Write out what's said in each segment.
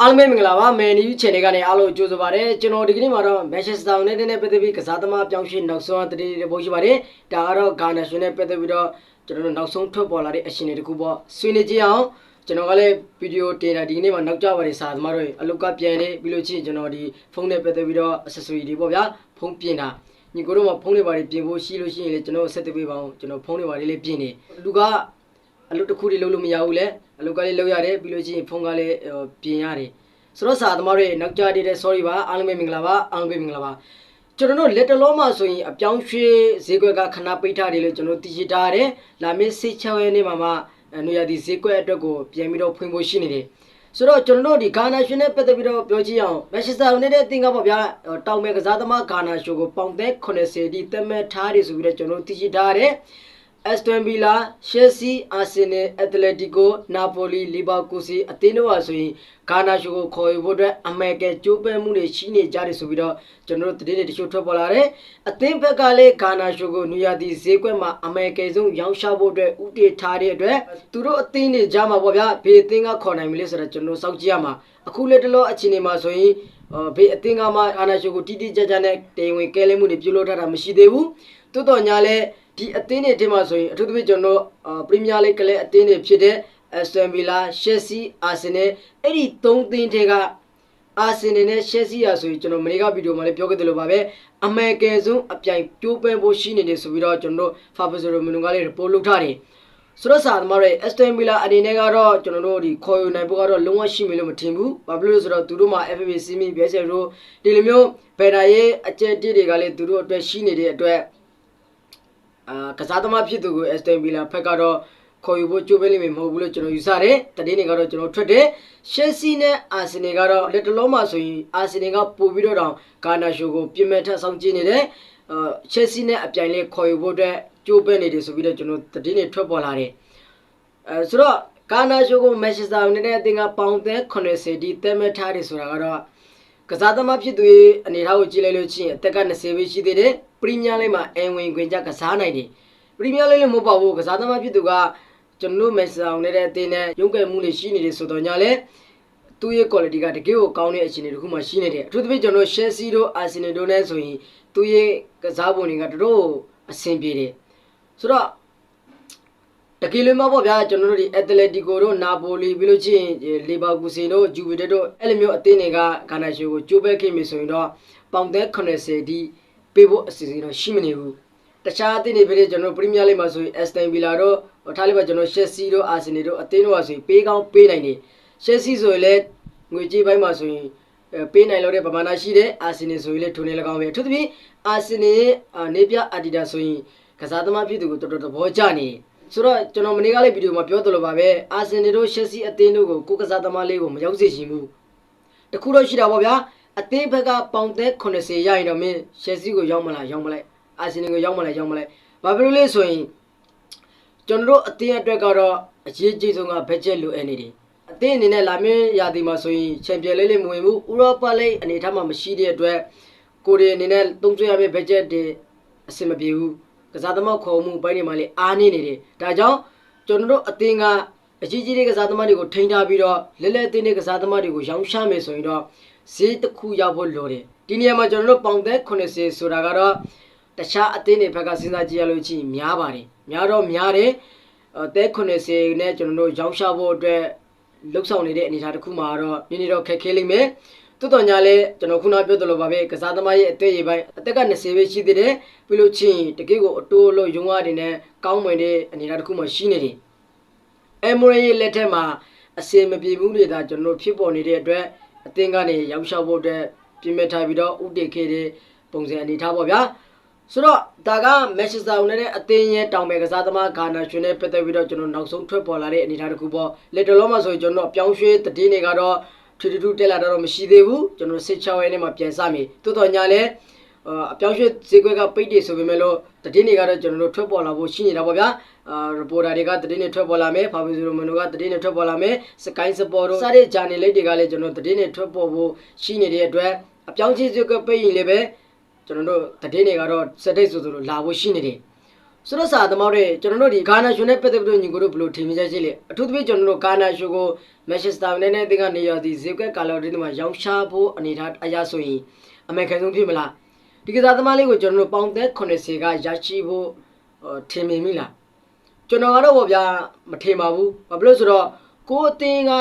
အားလုံးပဲမင်္ဂလာပါမယ်နီယူ channel ကနေအားလုံးကြိုဆိုပါရစေကျွန်တော်ဒီကနေ့မှာတော့ Manchester United နဲ့ပတ်သက်ပြီးကစားသမားပြောင်းရွှေ့နောက်ဆုံးသတင်းတွေပို့ရှိပါတယ်ဒါကတော့ Ghana ရှင်နဲ့ပတ်သက်ပြီးတော့ကျွန်တော်တို့နောက်ဆုံးထွက်ပေါ်လာတဲ့အရှင်တွေတခုပေါ့ဆွေးနွေးကြည့်အောင်ကျွန်တော်ကလည်းဗီဒီယိုတင်တာဒီကနေ့မှာနောက်ကျပါတယ်စာသမားတို့အလုတ်ကပြန်နေပြီးလို့ချင်းကျွန်တော်ဒီဖုန်းနဲ့ပတ်သက်ပြီးတော့ accessory တွေပေါ့ဗျာဖုန်းပြင်တာညီကိုတို့မှာဖုန်းတွေပါပြင်ဖို့ရှိလို့ရှိရင်လေကျွန်တော်ဆက်သွယ်ပေးပါအောင်ကျွန်တော်ဖုန်းတွေပါလေးလေးပြင်နေလူကအလုပ်တစ်ခုတည်းလုပ်လို့မရဘူးလေ အလုပ်ကလေးလုပ်ရတယ်ပြီးလို့ချင်းဖုန်းကလည်းပြင်ရတယ်ဆိုတော့စာသမားတွေနောက်ကြတဲ့ sorry ပါအားလုံးပဲမင်္ဂလာပါအားလုံးပဲမင်္ဂလာပါကျွန်တော်တို့လက်တလုံးမှာဆိုရင်အပြောင်းရွှေ့ဈေးကွက်ကခဏပိတ်ထားတယ်လို့ကျွန်တော်သိရှိထားရတယ်လာမင်းစိတ်ချရဲနေမှာမှနွေရာသီဈေးကွက်အတွက်ကိုပြန်ပြီးတော့ဖွင့်ဖို့ရှိနေတယ်ဆိုတော့ကျွန်တော်တို့ဒီဂါနာရှင်နဲ့ပတ်သက်ပြီးတော့ပြောကြည့်အောင်မက်ရှင်စတာယူနိုက်တက်တင်ကပေါ့ဗျာတောင်မဲကစားသမားဂါနာရှိုကိုပေါင်သက်80ဒီတက်မဲ့ထားတယ်ဆိုပြီးတော့ကျွန်တော်သိရှိထားရတယ် Aston Villa, Chelsea, Arsenal, Atletico, Napoli, Liverpool အသင်းတို့ဟာဆိုရင်ဂါနာရှိုကိုခေါ်ယူဖို့အတွက်အမေရိကန်ကြိုးပမ်းမှုတွေရှိနေကြတယ်ဆိုပြီးတော့ကျွန်တော်တို့သတင်းတွေတချို့ထွက်ပေါ်လာတယ်။အသင်းဘက်ကလည်းဂါနာရှိုကိုနူယာတီဈေးကွက်မှာအမေရိကန်ဆုံးရောင်းချဖို့အတွက်ဥတီထားတဲ့အတွက်သူတို့အသင်းတွေကြားမှာပေါ့ဗျာဘေးအသင်းကခေါ်နိုင်မလဲဆိုတော့ကျွန်တော်စောင့်ကြည့်ရမှာအခုလေတလောအခြေအနေမှာဆိုရင်ဘေးအသင်းကမှဂါနာရှိုကိုတိတိကျကျနဲ့တင်ဝင်ကဲလဲမှုတွေပြုလုပ်ထားတာမရှိသေးဘူး။တိုးတော်ညာလဲ ဒီအသင်းတွေထဲမှာဆိုရင်အထူးသဖြင့်ကျွန်တော်ပရီးမီးယားလိဂ်ကလည်းအသင်းတွေဖြစ်တဲ့ Aston Villa, Chelsea, Arsenal အဲ့ဒီ၃သင်းတွေကအာဆင်နယ်နဲ့ Chelsea ရာဆိုရင်ကျွန်တော်မနေ့ကဗီဒီယိုမှာလည်းပြောခဲ့တယ်လို့ပါပဲအမေရိကန်ဆုံးအပြိုင်ပြိုးပန်းဖို့ရှိနေတယ်ဆိုပြီးတော့ကျွန်တော်တို့ Fabrizio Romano ကလည်း report လုပ်ထားတယ်ဆိုတော့စာသမားတွေ Aston Villa အနေနဲ့ကတော့ကျွန်တော်တို့ဒီခေါ်ယူနိုင်ဖို့ကတော့လုံးဝရှိမယ်လို့မထင်ဘူး။ဘာဖြစ်လို့လဲဆိုတော့သူတို့မှာ FFP စီမီဘဲဆယ်တို့ဒီလိုမျိုးဘယ်တာရဲ့အကျက်တိတွေကလည်းသူတို့အတွက်ရှိနေတဲ့အတွက် အာကစားသမားဖြစ်သူကို Aston Villa ဖက်ကတော့ခေါ်ယူဖို့ကြိုးပမ်းလိမ့်မယ်မဟုတ်ဘူးလို့ကျွန်တော်ယူဆတယ်။တတိနေကတော့ကျွန်တော်ထွက်တယ်။ Chelsea နဲ့ Arsenal ကတော့လက်တလုံးမှာဆိုရင် Arsenal ကပို့ပြီးတော့တောင်ဂါနာရှိုကိုပြင်မဲ့ထက်ဆောင်ကြည့်နေတယ်။အာ Chelsea နဲ့အပြိုင်လေးခေါ်ယူဖို့အတွက်ကြိုးပမ်းနေတယ်ဆိုပြီးတော့ကျွန်တော်တတိနေထွက်ပေါ်လာတယ်။အဲဆိုတော့ဂါနာရှိုကို Manchester United အသင်းကပေါင်သက်80ဒီတက်မဲ့ထားတယ်ဆိုတာကတော့ကစားသမားဖြစ်သူရဲ့အနေထားကိုကြည့်လိုက်လို့ချင်းအသက်က20ပဲရှိသေးတယ် ပရီးမီးယားလိဂ်မှာအန်ဝင်ခွင်ကြကစားနိုင်တယ်ပရီးမီးယားလိဂ်လည်းမဟုတ်ပါဘူးကစားသမားဖြစ်သူကကျွန်တော်မက်ဆာအောင်နဲ့တဲ့အသင်းနဲ့ရုံးကဲမှုတွေရှိနေတယ်ဆိုတော့ညာလဲသူ့ရဲ့ quality ကတကယ်ကိုကောင်းတဲ့အခြေအနေတစ်ခုမှရှိနေတယ်အထူးသဖြင့်ကျွန်တော် Chelsea တို့ Arsenal တို့နဲ့ဆိုရင်သူ့ရဲ့ကစားပုံတွေကတော်တော်အဆင်ပြေတယ်ဆိုတော့တကယ်လို့မပေါ့ဗျာကျွန်တော်တို့ဒီ Atletico တို့ Napoli ပြီးလို့ချင်း Leverkusen တို့ Juventus တို့အဲ့လိုမျိုးအသင်းတွေကဂါနာရှိုကိုကြိုးပမ်းခဲ့ပြီဆိုရင်တော့ပေါင်သက်80ဒီ ပေးဖို့အစီအစဉ်တော့ရှိမနေဘူးတခြားအသင်းတွေပြည်ကျွန်တော်ပရီးမီးယားလိဂ်မှာဆိုရင် Aston Villa တို့ထားလိုက်ပါကျွန်တော် Chelsea တို့ Arsenal တို့အသင်းတို့ကဆိုရင်ပေးကောင်းပေးနိုင်တယ် Chelsea ဆိုရင်လည်းငွေကြေးပိုင်းမှာဆိုရင်ပေးနိုင်လို့တဲ့ပမာဏရှိတယ် Arsenal ဆိုရင်လည်းထိုနေ၎င်းပဲအထူးသဖြင့် Arsenal ရဲ့နေပြ Adidas ဆိုရင်ကစားသမားဖြစ်သူကိုတော်တော်သဘောကျနေတယ်ဆိုတော့ကျွန်တော်မနေ့ကလေးဗီဒီယိုမှာပြောသလိုပါပဲအာဆင်နယ်တို့ရှက်စီအသင်းတို့ကိုကိုကစားသမားလေးကိုမရောက်စေချင်ဘူးတခုတော့ရှိတာပေါ့ဗျာ အသင်းဘက်ကပေါင်သက်80ရရင်တော့မင်းရှက်စီကိုရောက်မလားရောက်မလိုက်အာဆင်နယ်ကိုရောက်မလားရောက်မလိုက်ဘာဖြစ်လို့လဲဆိုရင်ကျွန်တော်တို့အသင်းအတွက်ကတော့အရေးကြီးဆုံးကဘတ်ဂျက်လိုအပ်နေတယ်အသင်းအနေနဲ့လာမင်းရာသီမှာဆိုရင်ချန်ပီယံလိဂ်လေးမဝင်ဘူးဥရောပလိဂ်အနေထားမှာမရှိတဲ့အတွက်ကိုရီအနေနဲ့သုံးစွဲရမယ့်ဘတ်ဂျက်တွေအဆင်မပြေဘူးကစားသမားခေါ်မှုပိုင်းတွေမှာလည်းအားနေနေတယ်ဒါကြောင့်ကျွန်တော်တို့အသင်းက အကြီးကြီးတဲ့ကစားသမားတွေကိုထိန်းထားပြီးတော့လဲလဲအသင်းတဲ့ကစားသမားတွေကိုရောင်းချမယ်ဆိုရင်တော့ဈေးတစ်ခုရောက်ဖို့လိုတယ်ဒီနေရာမှာကျွန်တော်တို့ပေါင်သက်80ဆိုတာကတော့တခြားအသင်းတွေဘက်ကစဉ်းစားကြည့်ရလို့ရှိရင်များပါတယ်များတော့များတယ်အသက်80နဲ့ကျွန်တော်တို့ရောင်းချဖို့အတွက်လှုပ်ဆောင်နေတဲ့အနေအထားတစ်ခုမှာတော့နည်းနည်းတော့ခက်ခဲလိမ့်မယ်တိုးတော်ညာလဲကျွန်တော်ခုနပြောသလိုပါပဲကစားသမားရဲ့အသက်ရည်ပိုင်းအသက်က20ပဲရှိသေးတယ်ပြီးလို့ချင်းတကယ့်ကိုအတိုးလို့ရုံးရတဲ့နဲ့ကောင်းမွန်တဲ့အနေအထားတစ်ခုမှရှိနေတယ် အမိုရီရဲ့လက်ထက်မှာအစင်မပြေဘူးနေတာကျွန်တော်ဖြစ်ပေါ်နေတဲ့အတွက်အသင်းကနေရောက်ရှောက်ဖို့အတွက်ပြင်မဲ့ထားပြီးတော့ဥတည်ခဲ့တဲ့ပုံစံအနေထားပေါ့ဗျာဆိုတော့ဒါကမက်ချက်ဆာဦးနဲ့အသင်းရဲ့တောင်ပဲကစားသမားဂါနာရှင်နဲ့ပတ်သက်ပြီးတော့ကျွန်တော်နောက်ဆုံးထွက်ပေါ်လာတဲ့အနေအထားတစ်ခုပေါ့လက်တလုံးမှာဆိုရင်ကျွန်တော်ပြောင်းရွှေ့တည်င်းတွေကတော့ထူထူထူတက်လာတော့မရှိသေးဘူးကျွန်တော်စစ်ချောင်းရဲနဲ့မှပြန်စမယ်တိုးတော်ညာလဲ အပြောင်းရွှေ့ဈေးကွက်ကပိတ်တယ်ဆိုပေမဲ့လို့တည်င်းတွေကတော့ကျွန်တော်တို့ထွက်ပေါ်လာဖို့ရှိနေတာပေါ့ဗျာအာ reporter တွေကတည်င်းတွေထွက်ပေါ်လာမယ်ဖာဘီဇီရိုမန်နိုကတည်င်းတွေထွက်ပေါ်လာမယ်စကိုင်းစပေါ်တို့စတဲ့ channel လေးတွေကလည်းကျွန်တော်တည်င်းတွေထွက်ပေါ်ဖို့ရှိနေတဲ့အတွက်အပြောင်းရွှေ့ဈေးကွက်ပိတ်ရင်လည်းပဲကျွန်တော်တို့တည်င်းတွေကတော့စက်တိတ်ဆိုဆိုလို့လာဖို့ရှိနေတယ်ဆိုတော့စာသမားတွေကျွန်တော်တို့ဒီဂါနာရှင်နဲ့ပတ်သက်ပြီးတော့ညီကိုတို့ဘယ်လိုထင်မြင်ချက်ရှိလဲအထူးသဖြင့်ကျွန်တော်တို့ဂါနာရှင်ကိုမန်ချက်စတာယူနိုက်တက်တင်ကနေရာဒီဇေကွက်ကာလော်ဒီမှာရောင်းချဖို့အနေထားအရာဆိုရင်အမေခံဆုံးဖြစ်မလား ဒီကစားသမားလေးကိုကျွန်တော်တို့ပေါင်သက်80ကရရှိဖို့ဟိုထင်မြင်မိလားကျွန်တော်ကတော့ဗောဗျာမထင်ပါဘူးဘာဖြစ်လို့ဆိုတော့ကိုယ်အတင်းက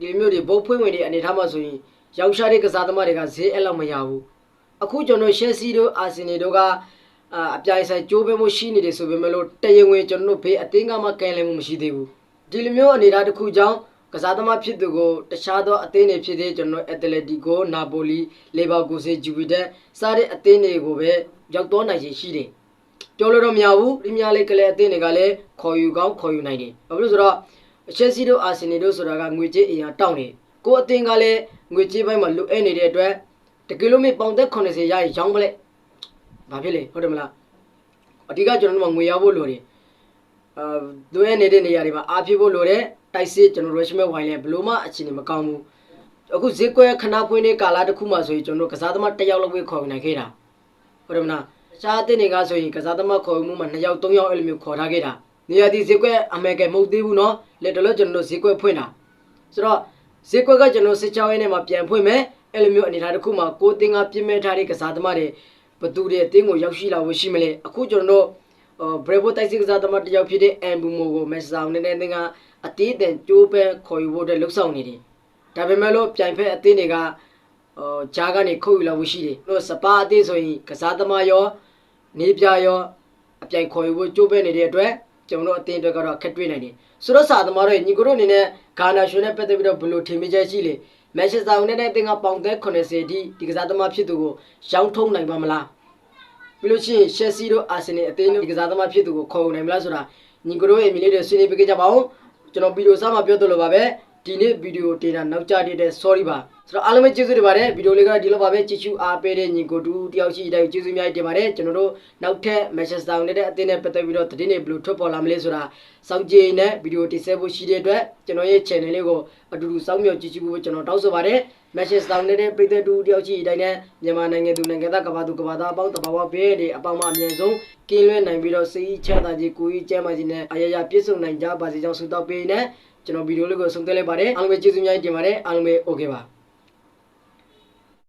ဒီမျိုးတွေဘုတ်ဖွင့်ဝင်တွေအနေထားမှာဆိုရင်ရောင်းချတဲ့ကစားသမားတွေကဈေးအဲ့လောက်မရဘူးအခုကျွန်တော်ရှက်စီတို့အာဆင်နယ်တို့ကအအပြိုင်ဆိုင်ကြိုးပဲမှုရှိနေတယ်ဆိုပေမဲ့လို့တရင်ဝင်ကျွန်တော်တို့ဘေးအတင်းကမှကဲလဲမှုမရှိသေးဘူးဒီလိုမျိုးအနေအထားတစ်ခုကြောင့် ကစားသမားဖြစ်သူကိုတခြားသောအသင်းတွေဖြစ်တဲ့ကျွန်တော်အက်တလက်တီကိုနာပိုလီလေဘာကူစေဂျူဗီတက်စားတဲ့အသင်းတွေကိုပဲရောက်တော့နိုင်ရရှိတယ်ပြောလို့တော့မရဘူးပရီးမီးယားလိဂ်ကလေးအသင်းတွေကလည်းခေါ်ယူကောင်းခေါ်ယူနိုင်တယ်ဘာဖြစ်လို့ဆိုတော့ရှက်စီတို့အာဆင်နယ်တို့ဆိုတာကငွေကြေးအရာတောင်းတယ်ကိုယ်အသင်းကလည်းငွေကြေးပိုင်းမှာလိုအပ်နေတဲ့အတွက်တကီလိုမီပေါင်သက်80ရရင်ရောင်းပလက်ဘာဖြစ်လဲဟုတ်တယ်မလားအဓိကကျွန်တော်တို့ကငွေရဖို့လိုတယ်အာသူရဲ့နေတဲ့နေရာတွေမှာအားဖြစ်ဖို့လိုတယ် တိုက်စစ်ကျွန်တော်တို့ရရှိမဲ့ဝိုင်းလဲဘလို့မှအခြေအနေမကောင်းဘူးအခုဈေးကွက်ခဏဖွင့်တဲ့ကာလတစ်ခုမှဆိုရင်ကျွန်တော်တို့ကစားသမားတစ်ယောက်လောက်ပဲခေါ်နိုင်ခဲ့တာဟုတ်တယ်မလားတခြားအသင်းတွေကဆိုရင်ကစားသမားခေါ်မှုမှာ2ယောက်3ယောက်အဲ့လိုမျိုးခေါ်ထားခဲ့တာနေရာဒီဈေးကွက်အမေရိကန်မဟုတ်သေးဘူးเนาะလက်တလို့ကျွန်တော်တို့ဈေးကွက်ဖွင့်တာဆိုတော့ဈေးကွက်ကကျွန်တော်စစ်ချောင်းရင်းနဲ့မှာပြန်ဖွင့်မယ် အဲ့လိုမျိုးအနေထားတစ်ခုမှာကိုတင်ကပြင်းမဲ့ထားတဲ့ကစားသမားတွေဘသူတွေအတင်းကိုရောက်ရှိလာဖို့ရှိမလဲအခုကျွန်တော်တို့ ဘရေဘိုတိုက်စစ်ကစားသမားတစ်ယောက်ဖြစ်တဲ့အမ်ဘူမိုကိုမက်ဆာအောင်နေတဲ့တင်ကအတေးအတန်ကြိုးပဲခေါ်ယူဖို့အတွက်လှုပ်ဆောင်နေတယ်ဒါပေမဲ့လို့ပြိုင်ဖက်အသင်းတွေကဟိုဂျားကနေခုတ်ယူလာဖို့ရှိတယ်လို့စပါအသင်းဆိုရင်ကစားသမားရောနေပြရောအပြိုင်ခေါ်ယူဖို့ကြိုးပဲနေတဲ့အတွက်ကျွန်တော်တို့အသင်းတွေကတော့ခက်တွေ့နိုင်တယ်ဆိုတော့စာသမားတွေညီကိုတို့အနေနဲ့ဂါနာရှင်နဲ့ပတ်သက်ပြီးတော့ဘယ်လိုထင်မြင်ချက်ရှိလဲမန်ချက်စတာယူနိုက်တက်အသင်းကပေါင်သက်80ဒီဒီကစားသမားဖြစ်သူကိုရောင်းထုံးနိုင်ပါမလား ပြီးလို့ရှိရင်ရှက်စီတို့အာဆင်နယ်အသင်းတို့ဒီကစားသမားဖြစ်သူကိုခေါ်နိုင်မလားဆိုတာညီကတို့ရဲ့မိလေးတွေဆွေးနွေးပေးကြပါဦးကျွန်တော်ဗီဒီယိုစမှာပြောသလိုပါပဲ ဒီနေ့ဗီဒီယိုတင်တာနောက်ကျတဲ့ sorry ပါဆိုတော့အားလုံးပဲကျေးဇူးတင်ပါတယ်ဗီဒီယိုလေးကဒီလိုပါပဲကြည့်ရှုအားပေးတဲ့ညီကိုတူတယောက်ရှိတိုင်းကျေးဇူးအများကြီးတင်ပါတယ်ကျွန်တော်တို့နောက်ထပ် Manchester United အသင်းနဲ့ပတ်သက်ပြီးတော့သတင်းတွေဘယ်လိုထွက်ပေါ်လာမလဲဆိုတာစောင့်ကြည့်နေဗီဒီယိုတင်ဆက်ဖို့ရှိတဲ့အတွက်ကျွန်တော်ရဲ့ channel လေးကိုအတူတူစောင့်မျှော်ကြည့်ရှုဖို့ကျွန်တော်တောင်းဆိုပါတယ် Manchester United ပြည်သက်တူတယောက်ရှိတိုင်းနဲ့မြန်မာနိုင်ငံသူနိုင်ငံသားကမ္ဘာသူကမ္ဘာသားအပေါင်းတဘာဝဘေးတွေအပေါင်းမှအမြဲဆုံးကင်းလွှဲနိုင်ပြီးတော့စိတ်ချမ်းသာခြင်းကိုယ်ကြီးကျန်းမာခြင်းနဲ့အရာရာပြည့်စုံနိုင်ကြပါစေကြောင်းဆုတောင်းပေးနေ ကျွန်တော်ဗီဒီယိုလေးကိုဆုံးသက်လိုက်ပါတယ်အားလုံးပဲကျေးဇူးများတင်ပါတယ်အားလုံးပဲ okay ပါ